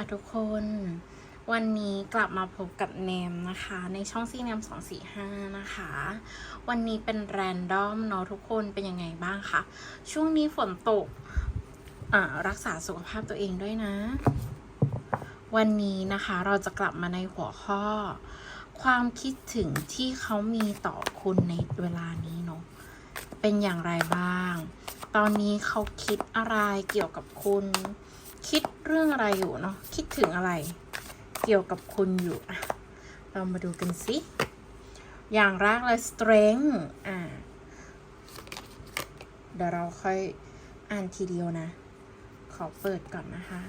ค่ะทุกคน วันนี้กลับมาพบกับเนมนะคะ ในช่องซีเนม245นะคะ วันนี้เป็นแรนดอมเนาะทุกคนเป็นยังไงบ้างคะช่วงนี้ฝนตกอ่ารักษาสุขภาพตัวเองด้วยนะ วันนี้นะคะเราจะกลับมาในหัวข้อ ความคิดถึงที่เขามีต่อคุณในเวลานี้เนาะเป็นอย่างไรบ้าง ตอนนี้เขาคิดอะไรเกี่ยวกับคุณ คิดเรื่องอะไรอยู่เนาะคิดถึงอะไร เกี่ยวกับคุณอยู่อะเรามาดูกันสิอย่างแรกเลย strength อ่าเดี๋ยวเราค่อยอ่านทีเดียวนะ ขอเปิดก่อนนะคะ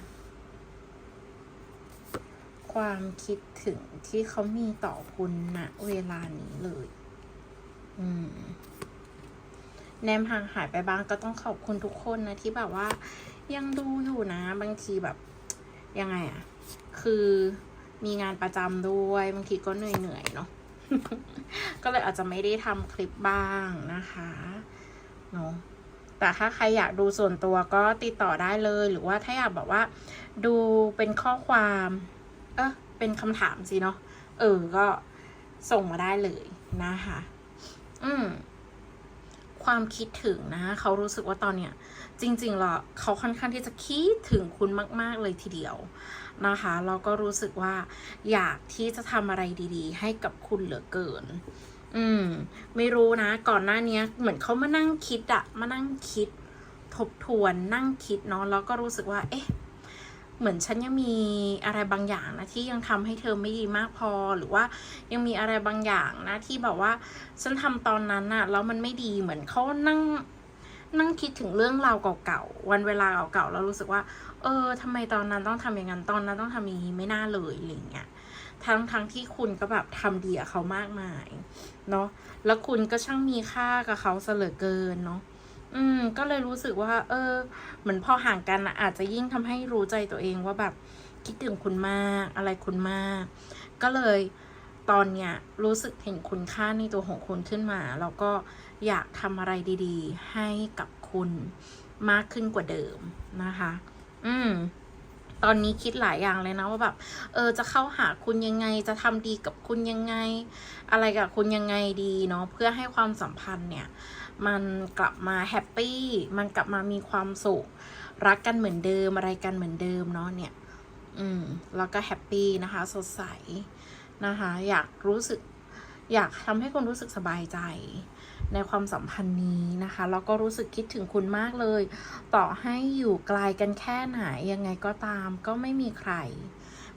ความคิดถึงที่เขามีต่อคุณณเวลานี้เลย อืมแนมห่างหายไปบ้างก็ต้องขอบคุณทุกคนนะที่แบบว่า ยังดูอยู่นะ บางทีแบบ ยังไงอะคือมีงานประจำด้วย บางทีก็เหนื่อยๆเนาะก็เลยอาจจะไม่ได้ทำคลิปบ้างนะคะเนาะแต่ถ้าใครอยากดูส่วนตัวก็ติดต่อได้เลย หรือว่าถ้าอยากแบบว่า ดูเป็นข้อความ เออเป็นคำถามสิเนาะเออ ก็ส่งมาได้เลยนะคะ อืม ความคิดถึงนะ เขารู้สึกว่าตอนเนี้ย จริงๆแล้วเขาค่อนข้างที่จะคิดถึงคุณมาก ๆ เลยทีเดียวนะคะเราก็รู้สึกว่าอยากที่จะทำอะไรดีๆ ให้กับคุณเหลือเกิน อืม ไม่รู้นะ ก่อนหน้านี้เหมือนเขามานั่งคิดอะมานั่งคิด ทบทวนนั่งคิดเนาะแล้วก็รู้สึกว่า เอ๊ะ เหมือนฉันยังมีอะไรบางอย่างนะที่ยังทำให้เธอไม่ดีมากพอหรือว่ายังมีอะไรบางอย่างนะที่แบบว่า ฉันทำตอนนั้นน่ะแล้วมันไม่ดีเหมือนเขานั่ง นั่งคิดถึงเรื่องราวเก่าๆ วันเวลาเก่าๆ แล้วรู้สึกว่า เออทำไมตอนนั้นต้องทำอย่างนั้น ตอนนั้นต้องทำอย่างนี้ไม่น่าเลยอะไรเงี้ย ทั้งทั้งที่คุณก็แบบทำดีกับเขามากมาย เนาะ แล้วคุณก็ช่างมีค่ากับเขาเสลือเกินเนาะ อืม ก็เลยรู้สึกว่า เออ เหมือนพอห่างกันนะอาจจะยิ่งทำให้รู้ใจตัวเองว่าแบบคิดถึงคุณมาก อะไรคุณมาก ก็เลยตอนเนี้ยรู้สึกเห็นคุณค่าในตัวของคุณขึ้นมา แล้วก็ อยากทำอะไรดีๆ ให้กับคุณมากขึ้นกว่าเดิมนะคะ อืม ตอนนี้คิดหลายอย่างเลยนะว่าแบบ เออ จะเข้าหาคุณยังไง จะทำดีกับคุณยังไง อะไรกับคุณยังไงดีเนาะ เพื่อให้ความสัมพันธ์เนี่ย มันกลับมาแฮปปี้ มันกลับมามีความสุข รักกันเหมือนเดิม อะไรกันเหมือนเดิมเนาะเนี่ย อืม แล้วก็แฮปปี้นะคะ สดใสนะคะ อยากรู้สึก อยากทำให้คุณรู้สึกสบายใจ ในความสัมพันธ์นี้นะคะแล้วก็รู้สึกคิดถึงคุณมากเลย ต่อให้อยู่ไกลกันแค่ไหนยังไงก็ตามก็ไม่มีใคร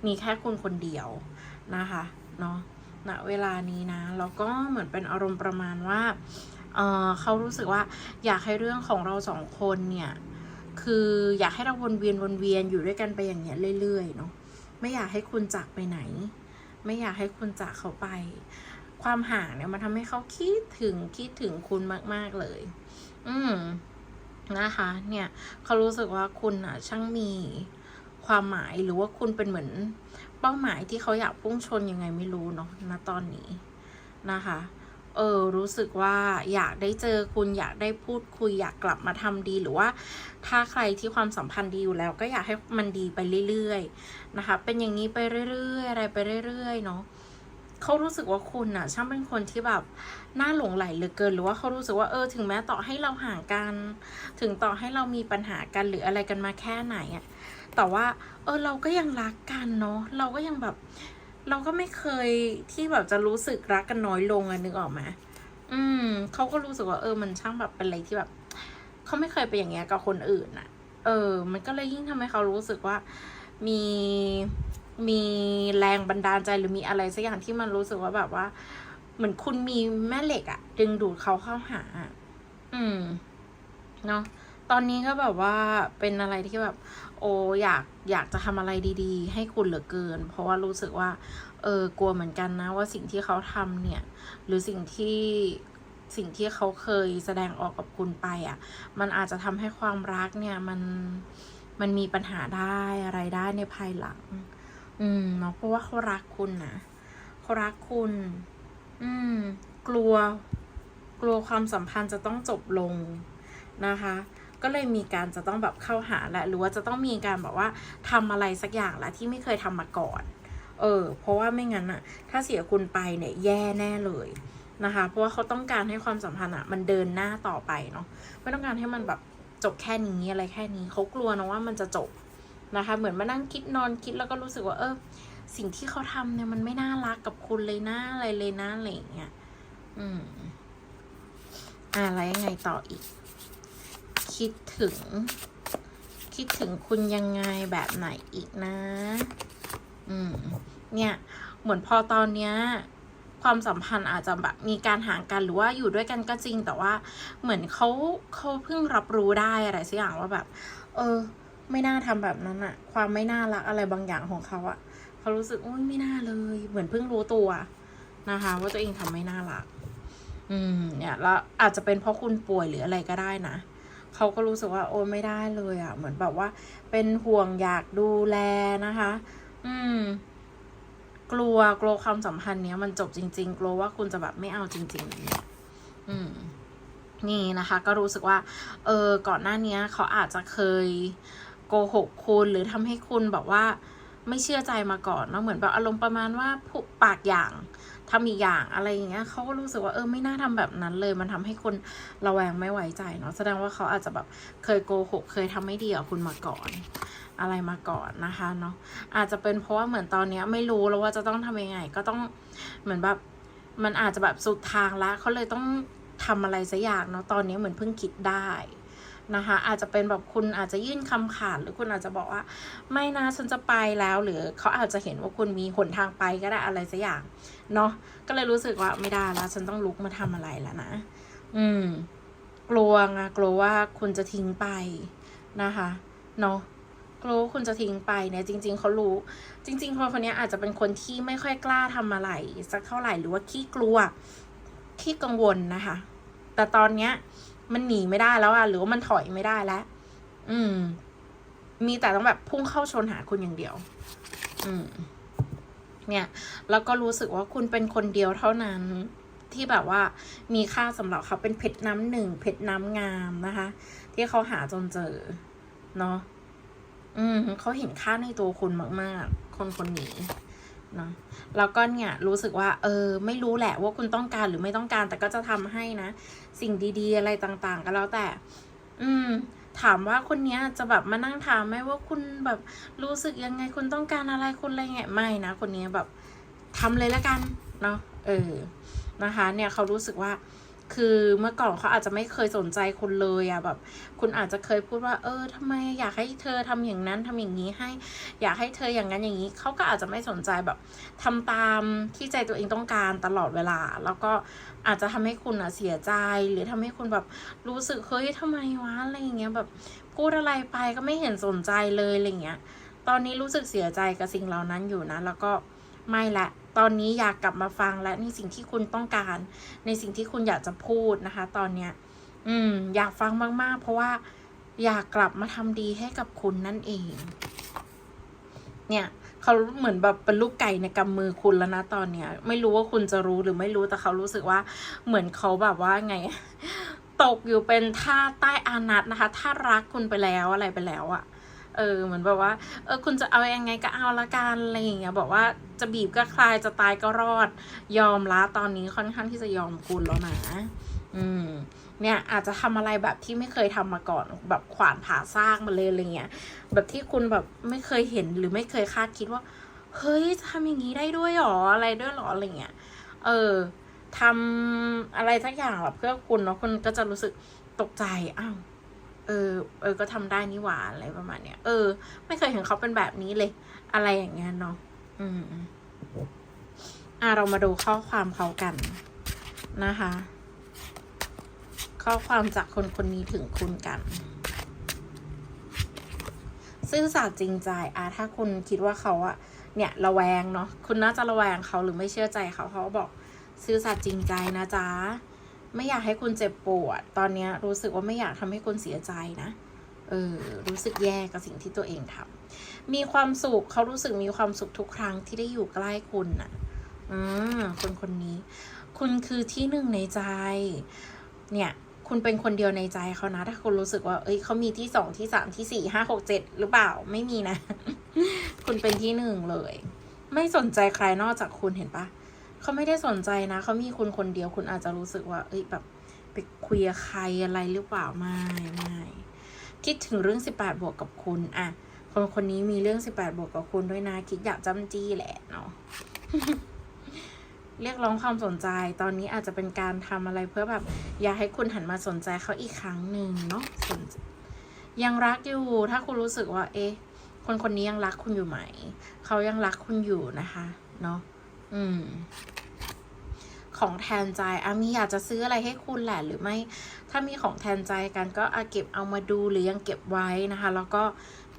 มีแค่คุณคนเดียวนะคะเนาะณเวลานี้นะแล้วก็เหมือนเป็นอารมณ์ประมาณว่าเออเขารู้สึกว่าอยากให้เรื่องของเราสองคนเนี่ยคืออยากให้เราวนเวียนวนเวียนอยู่ด้วยกันไปอย่างเงี้ยเรื่อยๆเนาะไม่อยากให้คุณจากไปไหน ไม่อยากให้คุณจากเขาไป ความห่างเนี่ยมันทำให้เขาคิดถึงคิดถึงคุณมาก ๆเลย อืมนะคะ เนี่ยเขารู้สึกว่าคุณอะ ช่างมีความหมายหรือว่าคุณเป็นเหมือนเป้าหมายที่เขาอยากพุ่งชนยังไงไม่รู้เนาะณตอนนี้นะคะ เออรู้สึกว่าอยากได้เจอคุณอยากได้พูดคุยอยากกลับมาทำดีหรือว่า ถ้าใครที่ความสัมพันธ์ดีอยู่แล้ว ก็อยากให้มันดีไปเรื่อยๆนะคะ เป็นอย่างนี้ไปเรื่อยๆ อะไรไปเรื่อยๆเนาะ เขารู้สึกว่าคุณน่ะช่างเป็นคนที่แบบน่าหลงไหลเหลือเกิน หรือว่าเขารู้สึกว่าเออถึงแม้ต่อให้เราห่างกัน ถึงต่อให้เรามีปัญหากันหรืออะไรกันมาแค่ไหนอะแต่ว่า เออเราก็ยังรักกันเนาะเราก็ยังแบบ เราก็ไม่เคยที่แบบจะรู้สึกรักกันน้อยลงอะนึกออกไหมอืมเขาก็รู้สึกว่าเออมันช่างแบบเป็นอะไรที่แบบเขาไม่เคยไปอย่างเงี้ยกับคนอื่นอะเออ มันก็เลยยิ่งทำให้เขารู้สึกว่ามี มีแรงบันดาลใจหรือมีอะไรสักอย่างที่มันรู้สึกว่าแบบว่า เหมือนคุณมีแม่เหล็กอะดึงดูดเขาเข้าหา อืม เนาะตอนนี้ก็แบบว่าเป็นอะไรที่แบบ โออยากอยากจะทำอะไรดีๆ ให้คุณเหลือเกิน เพราะว่ารู้สึกว่า เออกลัวเหมือนกันนะ ว่าสิ่งที่เขาทำเนี่ย หรือสิ่งที่สิ่งที่เขาเคยแสดงออกกับคุณไปอะ มันอาจจะทำให้ความรักเนี่ยมันมันมีปัญหาได้อะไรได้ในภายหลัง อืมเนาะเพราะว่าเขารักคุณนะเขารักคุณ อืม กลัว กลัวความสัมพันธ์จะต้องจบลงนะคะ ก็เลยมีการจะต้องแบบเข้าหาและหรือว่าจะต้องมีการแบบว่าทำอะไรสักอย่างและที่ไม่เคยทำมาก่อน เออ เพราะว่าไม่งั้นอะถ้าเสียคุณไปเนี่ยแย่แน่เลยนะคะ เพราะว่าเขาต้องการให้ความสัมพันธ์อะมันเดินหน้าต่อไปเนาะไม่ต้องการให้มันแบบจบแค่นี้อะไรแค่นี้เขากลัวนะว่ามันจะจบ นะคะ เหมือนมานั่งคิดนอนคิดแล้วก็รู้สึกว่าเออสิ่งที่เขาทำเนี่ยมันไม่น่ารักกับคุณเลยนะอะไรเลยนะอะไรอย่างเงี้ยอืมอ่าแล้วยังไงต่ออีก คิดถึง คิดถึงคุณยังไงแบบไหนอีกนะ อืม เนี่ย เหมือนพอตอนเนี้ย ความสัมพันธ์อาจจะแบบมีการห่างกันหรือว่าอยู่ด้วยกันก็จริง แต่ว่าเหมือนเขาเขาเพิ่งรับรู้ได้อะไรสักอย่างว่าแบบ เออ ไม่น่าทำแบบนั้นอะความไม่น่ารักอะไรบางอย่างของเขาอะเขารู้สึกโอ้ยไม่น่าเลย เหมือนเพิ่งรู้ตัวนะคะ ว่าตัวเองทำไม่น่ารัก อืม เนี่ยแล้วอาจจะเป็นเพราะคุณป่วยหรืออะไรก็ได้นะเขาก็รู้สึกว่าโอ้ไม่ได้เลยอะเหมือนแบบว่า เป็นห่วงอยากดูแลนะคะ อืม กลัวกลัวความสัมพันธ์เนี้ยมันจบจริง ๆ กลัวว่าคุณจะแบบไม่เอาจริง ๆ อืมนี่นะคะ ก็รู้สึกว่า เออก่อนหน้านี้เขาอาจจะเคย โกหกคุณหรือทำให้คุณแบบว่าไม่เชื่อใจมาก่อนเนาะเหมือนแบบอารมณ์ประมาณว่าปากอย่างทำอีกอย่างอะไรอย่างเงี้ยเขาก็รู้สึกว่าเออไม่น่าทำแบบนั้นเลย มันทำให้คนระแวงไม่ไว้ใจเนาะแสดงว่าเขาอาจจะแบบเคยโกหกเคยทำไม่ดีกับคุณมาก่อน อะไรมาก่อนนะคะเนาะอาจจะเป็นเพราะว่าเหมือนตอนเนี้ยไม่รู้แล้วว่าจะต้องทำยังไง ก็ต้องเหมือนแบบมันอาจจะแบบสุดทางแล้วเขาเลยต้องทำอะไรสักอย่างเนาะตอนนี้เหมือนเพิ่งคิดได้ นะคะ อาจจะเป็นแบบคุณอาจจะยื่นคำขาดหรือคุณอาจจะบอกว่า ไม่นะฉันจะไปแล้ว หรือเขาอาจจะเห็นว่าคุณมีหนทางไปก็ได้อะไรสักอย่างเนาะก็เลยรู้สึกว่าไม่ได้แล้ว ฉันต้องลุกมาทำอะไรแล้วนะ อืม กลัวไงกลัวว่าคุณจะทิ้งไปนะคะเนาะกลัวว่าคุณจะทิ้งไปเนี่ยจริง ๆเขารู้ จริงๆคนคนนี้อาจจะเป็นคนที่ไม่ค่อยกล้าทำอะไรสักเท่าไหร่หรือว่าขี้กลัวขี้กังวลนะคะ แต่ตอนเนี้ย มันหนีไม่ได้แล้วอะหรือว่ามันถอยไม่ได้แล้ว อืม มีแต่ต้องแบบพุ่งเข้าชนหาคุณอย่างเดียว อืม เนี่ย แล้วก็รู้สึกว่าคุณเป็นคนเดียวเท่านั้น ที่แบบว่า มีค่าสำหรับเขาเป็นเพชรน้ำหนึ่งเพชรน้ำงามนะคะ ที่เขาหาจนเจอ เนาะอืมเขาเห็นค่าในตัวคุณมาก ๆ คนคนนี้ นะแล้วก็เนี่ยรู้สึกว่า เออ ไม่รู้แหละว่าคุณต้องการหรือไม่ต้องการ แต่ก็จะทำให้นะ สิ่งดีๆ อะไรต่างๆ ก็แล้วแต่ อืม ถามว่าคนเนี้ยจะแบบมานั่งถามไหมว่าคุณแบบรู้สึกยังไงคุณต้องการอะไรคุณอะไรเงี้ยไม่นะคนนี้แบบทำเลยแล้วกันเนาะเออนะคะ เนี่ยเขารู้สึกว่า คือเมื่อก่อนเขาอาจจะไม่เคยสนใจคุณเลยอะแบบคุณอาจจะเคยพูดว่า เออทำไมอยากให้เธอทำอย่างนั้นทำอย่างนี้ให้ อยากให้เธออย่างนั้นอย่างนี้เขาก็อาจจะไม่สนใจแบบทำตามที่ใจตัวเองต้องการตลอดเวลา แล้วก็อาจจะทำให้คุณอะเสียใจ หรือทำให้คุณแบบรู้สึกเฮ้ยทำไมวะอะไรอย่างเงี้ยแบบพูดอะไรไปก็ไม่เห็นสนใจเลยอะไรเงี้ย ตอนนี้รู้สึกเสียใจกับสิ่งเหล่านั้นอยู่นะ แล้วก็ไม่ละ ตอนนี้อยากกลับมาฟังและในสิ่งที่คุณต้องการ ในสิ่งที่คุณอยากจะพูดนะคะ ตอนเนี้ย อืม อยากฟังมากๆ เพราะว่าอยากกลับมาทำดีให้กับคุณนั่นเอง เนี่ยเขาเหมือนแบบเป็นลูกไก่ในกำมือคุณแล้วนะตอนเนี้ย ไม่รู้ว่าคุณจะรู้หรือไม่รู้แต่เขารู้สึกว่า เหมือนเขาแบบว่าไง ตกอยู่เป็นท่าใต้อานัตนะคะถ้ารักคุณไปแล้วอะไรไปแล้วอะ เออเหมือนแบบว่าเออคุณจะเอาอยังไงก็เอาละกันอะไรอย่างเงี้ยบอกว่าจะบีบก็คลายจะตายก็รอด ยอมละตอนนี้ค่อนข้างที่จะยอมคุณแล้วนะอืมเนี่ยอาจจะทำอะไรแบบที่ไม่เคยทำมาก่อนแบบขวานผ่าซากมาเลยอะไรเงี้ยแบบที่คุณแบบไม่เคยเห็นหรือไม่เคยคาดคิดว่า เฮ้ยทำอย่างนี้ได้ด้วยหรออะไรด้วยหรออะไรเงี้ยเออทำอะไรสักอย่างแบบเพื่อคุณเนาะคุณก็จะรู้สึกตกใจอ้าว เออ เออ ก็ทำได้นี่หว่าอะไรประมาณเนี้ย เออ ไม่เคยเห็นเขาเป็นแบบนี้เลย อะไรอย่างเงี้ยเนาะ อืมอะเรามาดูข้อความเขากันนะคะ ข้อความจากคนคนนี้ถึงคุณกัน ซื่อสัตย์จริงใจอะถ้าคุณคิดว่าเขาอะเนี่ย ระแวงเนาะ คุณน่าจะระแวงเขาหรือไม่เชื่อใจเขาเขาบอก ซื่อสัตย์จริงใจนะจ๊ะ ไม่อยากให้คุณเจ็บปวด ตอนนี้รู้สึกว่าไม่อยากทำให้คุณเสียใจนะ เออ รู้สึกแย่กับสิ่งที่ตัวเองทำมีความสุขเขารู้สึกมีความสุขทุกครั้งที่ได้อยู่ใกล้คุณน่ะ อืมคนคนนี้ คุณคือที่หนึ่งในใจ เนี่ยคุณคุณเป็นคนเดียวในใจเขานะ ถ้าคุณรู้สึกว่า เอ้ยเขามีที่สองที่สามที่สี่ห้าหกเจ็ดหรือเปล่าไม่มีนะ คุณเป็นที่หนึ่งเลย ไม่สนใจใครนอกจากคุณเห็นปะ เขาไม่ได้สนใจนะ เขามีคุณคนเดียวคุณอาจจะรู้สึกว่า เอ้ยแบบไปคุยกับใครอะไรหรือเปล่าไม่ไม่คิดถึงเรื่องสิบแปดบวกกับคุณอะคนคนนี้มีเรื่องสิบแปดบวกกับคุณด้วยนะ คิดอยากจ้ำจี้แหละเนาะเรียกร้องความสนใจ ตอนนี้อาจจะเป็นการทำอะไรเพื่อแบบ อยากให้คุณหันมาสนใจเขาอีกครั้งหนึ่งเนาะสนยังรักอยู่ ถ้าคุณรู้สึกว่า เอ๊ะ คนคนนี้ยังรักคุณอยู่ไหม เขายังรักคุณอยู่นะคะ เนาะ อืม ของแทนใจอามีอยากจะซื้ออะไรให้คุณแหละหรือไม่ ถ้ามีของแทนใจกันก็อาเก็บเอามาดูหรือยังเก็บไว้นะคะ แล้วก็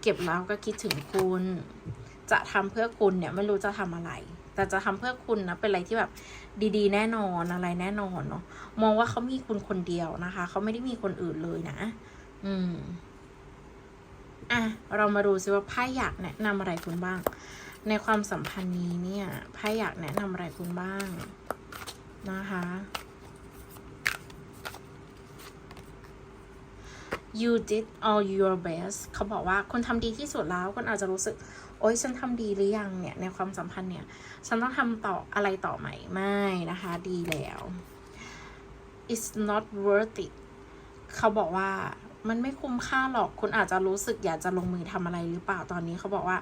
เก็บแล้วก็คิดถึงคุณ จะทำเพื่อคุณเนี่ยไม่รู้จะทำอะไร แต่จะทำเพื่อคุณนะเป็นอะไรที่แบบดีๆ แน่นอนอะไรแน่นอนเนาะมองว่าเขามีคุณคนเดียวนะคะเขาไม่ได้มีคนอื่นเลยนะ อืมอะเรามาดูซิว่าไพ่อยากแนะนำอะไรคุณบ้าง ในความสัมพันธ์นี้เนี่ยไพ่อยากแนะนำอะไรคุณบ้างนะคะ you did all your best เขาบอกว่าคุณทำดีที่สุดแล้วคุณอาจจะรู้สึก โอ๊ยฉันทำดีหรือยังเนี่ย ในความสัมพันธ์เนี่ย ฉันต้องทำต่ออะไรต่อไหมไม่นะคะ ดีแล้ว it's not worth it เขาบอกว่ามันไม่คุ้มค่าหรอก คุณอาจจะรู้สึกอยากจะลงมือทำอะไรหรือเปล่าตอนนี้เขาบอกว่า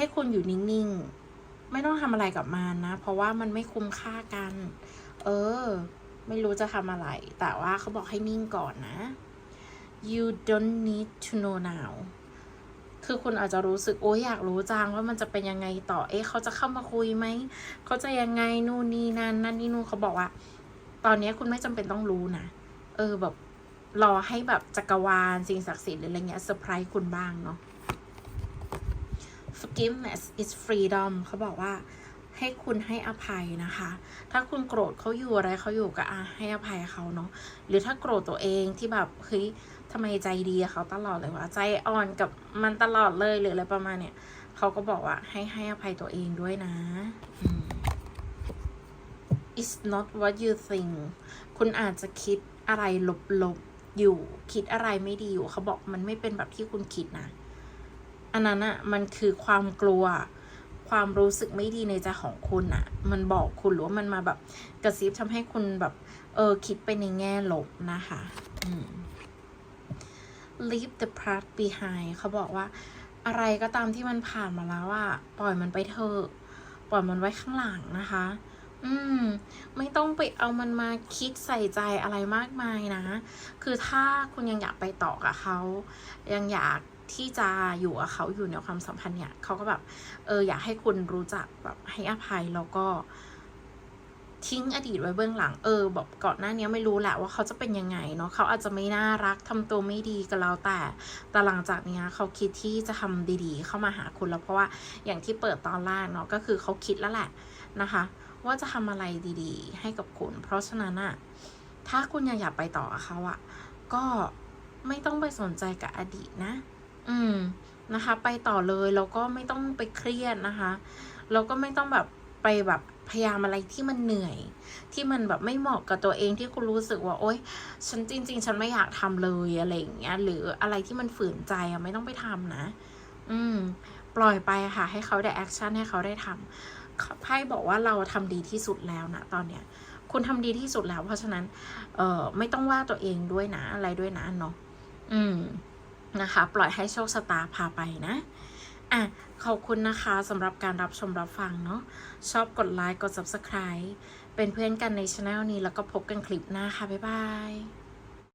ให้คุณอยู่นิ่งๆ ไม่ต้องทำอะไรกับมันนะ เพราะว่ามันไม่คุ้มค่ากัน เออ ไม่รู้จะทำอะไร แต่ว่าเขาบอกให้นิ่งก่อนนะ you don't need to know now คือคุณอาจจะรู้สึกโอ้ยอยากรู้จังว่ามันจะเป็นยังไงต่อ เอ๊ะเขาจะเข้ามาคุยไหม เขาจะยังไงนู่นนี่นั่นนั่นนี่นู่นเขาบอกว่า ตอนนี้คุณไม่จำเป็นต้องรู้นะ เออแบบรอให้แบบจักรวาลสิ่งศักดิ์สิทธิ์หรืออะไรเงี้ยเซอร์ไพรส์คุณบ้างเนาะ forgiveness is freedom เขาบอกว่าให้คุณให้อภัยนะคะ ถ้าคุณโกรธเขาอยู่อะไรเขาอยู่ก็อะให้อภัยเขาเนาะ หรือถ้าโกรธตัวเองที่แบบเฮ้ยทำไมใจดีเขาตลอดเลยวะใจอ่อนกับมันตลอดเลยหรืออะไรประมาณเนี้ยเขาก็บอกว่าให้ให้อภัยตัวเองด้วยนะอืม it's not what you think คุณอาจจะคิดอะไรลบๆอยู่ คิดอะไรไม่ดีอยู่ เขาบอกมันไม่เป็นแบบที่คุณคิดนะ อันนั้นอะมันคือความกลัว ความรู้สึกไม่ดีในใจของคุณอะมันบอกคุณหรือว่ามันมาแบบกระซิบทำให้คุณแบบ เออคิดไปในแง่ลบนะคะ leave the past behind เขาบอกว่า อะไรก็ตามที่มันผ่านมาแล้วอะปล่อยมันไปเถอะปล่อยมันไว้ข้างหลังนะคะ อืม ไม่ต้องไปเอามันมาคิดใส่ใจอะไรมากมายนะ คือถ้าคุณยังอยากไปต่อกับเขา ยังอยาก ที่จะอยู่กับเขาอยู่ในความสัมพันธ์เนี่ยเขาก็แบบเอออยากให้คุณรู้จักแบบให้อภัยแล้วก็ทิ้งอดีตไว้เบื้องหลัง เออแบบก่อนหน้านี้ไม่รู้แหละว่าเขาจะเป็นยังไงเนาะเขาอาจจะไม่น่ารักทำตัวไม่ดีกับเราแต่แต่หลังจากเนี้ยเขาคิดที่จะทำดีๆ เข้ามาหาคุณแล้วเพราะว่าอย่างที่เปิดตอนแรกเนาะก็คือเขาคิดแล้วแหละนะคะ ว่าจะทำอะไรดีๆ ให้กับคุณ เพราะฉะนั้นอะถ้าคุณยังอยากไปต่อเขาอะก็ไม่ต้องไปสนใจกับอดีตนะ อืมนะคะ ไปต่อเลยแล้วก็ไม่ต้องไปเครียดนะคะแล้วก็ไม่ต้องแบบไปแบบพยายามอะไรที่มันเหนื่อย ที่มันแบบไม่เหมาะกับตัวเองที่คุณรู้สึกว่า โอ๊ยฉันจริง ๆ ฉันไม่อยากทำเลยอะไรอย่างเงี้ย หรืออะไรที่มันฝืนใจอะไม่ต้องไปทำนะ อืม ปล่อยไปค่ะ ให้เขาได้แอคชั่นให้เขาได้ทำไพ่บอกว่าเราทำดีที่สุดแล้วนะตอนเนี้ย คุณทำดีที่สุดแล้ว เพราะฉะนั้น เอ่อไม่ต้องว่าตัวเองด้วยนะอะไรด้วยนะเนาะอืม นะคะ ปล่อยให้โชคชะตาพาไปนะอะขอบคุณนะคะสำหรับการรับชมรับฟังเนาะชอบกดไลค์กด Subscribe เป็นเพื่อนกันในช anel นี้แล้วก็พบกันคลิปหน้าค่ะ บ๊ายบาย